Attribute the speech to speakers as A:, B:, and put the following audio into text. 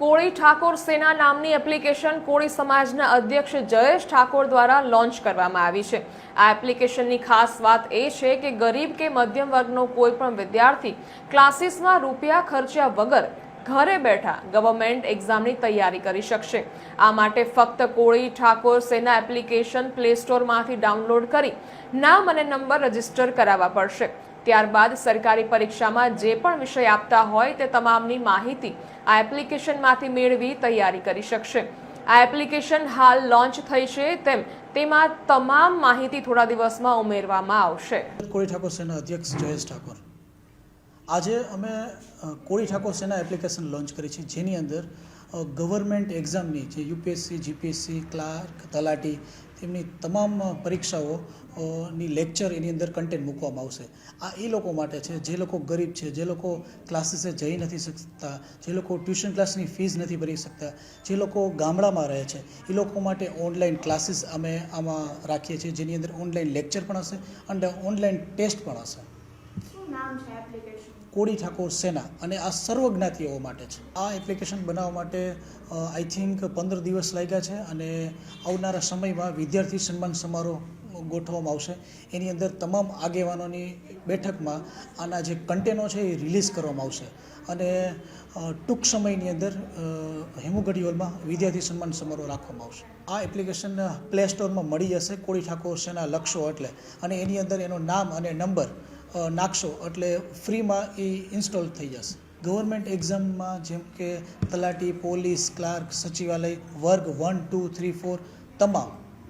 A: કોળી ઠાકોર સેના નામની એપ્લિકેશન કોળી સમાજના અધ્યક્ષ જયેશ ઠાકોર દ્વારા લોન્ચ કરવામાં આવી છે. આ એપ્લિકેશનની ખાસ વાત એ છે કે ગરીબ કે મધ્યમ વર્ગનો કોઈ પણ વિદ્યાર્થી ક્લાસીસમાં રૂપિયા ખર્ચ્યા વગર ઘરે બેઠા ગવર્મેન્ટ એક્ઝામની તૈયારી કરી શકશે. આ માટે ફક્ત કોળી ઠાકોર સેના એપ્લિકેશન પ્લે સ્ટોરમાંથી ડાઉનલોડ કરી નામ અને નંબર રજિસ્ટર કરાવવા પડશે. ત્યારબાદ સરકારી પરીક્ષામાં જે પણ વિષય આપતા હોય તે તમામની માહિતી આ એપ્લિકેશનમાંથી મેળવી તૈયારી કરી શકશે. આ એપ્લિકેશન હાલ લોન્ચ થઈ છે તેમ તેમાં તમામ માહિતી થોડા દિવસમાં ઉમેરવામાં આવશે.
B: કોળી ઠાકોર સેના અધ્યક્ષ જયેશ ઠાકોર, આજે અમે કોળી ઠાકોર સેના એપ્લિકેશન લોન્ચ કરી છે, જેની અંદર ગવર્મેન્ટ એક્ઝામની જે યુપીએસસી, જીપીએસસી, ક્લાર્ક, તલાટી તેમની તમામ પરીક્ષાઓ ની લેક્ચર એની અંદર કન્ટેન્ટ મૂકવામાં આવશે. આ એ લોકો માટે છે, જે લોકો ગરીબ છે, જે લોકો ક્લાસીસે જઈ નથી શકતા, જે લોકો ટ્યુશન ક્લાસની ફીસ નથી ભરી શકતા, જે લોકો ગામડામાં રહે છે, એ લોકો માટે ઓનલાઈન ક્લાસીસ અમે આમાં રાખીએ છીએ, જેની અંદર ઓનલાઈન લેક્ચર પણ હશે અને ઓનલાઈન ટેસ્ટ પણ હશે.
C: શું નામ છે એપ્લિકેશન
B: કોળી ઠાકોર સેના અને આ સર્વ જ્ઞાતિઓ માટે છે. આ એપ્લિકેશન બનાવવા માટે આઈ થિંક પંદર દિવસ લાગ્યા છે અને આવનારા સમયમાં વિદ્યાર્થી સન્માન સમારોહ ગોઠવવામાં આવશે. એની અંદર તમામ આગેવાનોની બેઠકમાં આના જે કન્ટેનો છે એ રિલીઝ કરવામાં આવશે. અને ટૂંક સમયની અંદર હેમુગઢી હોલમાં વિદ્યાર્થી સન્માન સમારોહ રાખવામાં આવશે. આ એપ્લિકેશન પ્લે સ્ટોરમાં મળી જશે કોળી ઠાકોર સેના લક્ષો એટલે. અને એની અંદર એનું નામ અને નંબર નાખશો, એટલે ફ્રીમાં એ ઇન્સ્ટોલ થઈ જશે. ગવર્મેન્ટ એક્ઝામમાં જેમ કે તલાટી, પોલીસ, ક્લાર્ક, સચિવાલય, વર્ગ, વન, ટુ, થ્રી, ફોર, તમામ.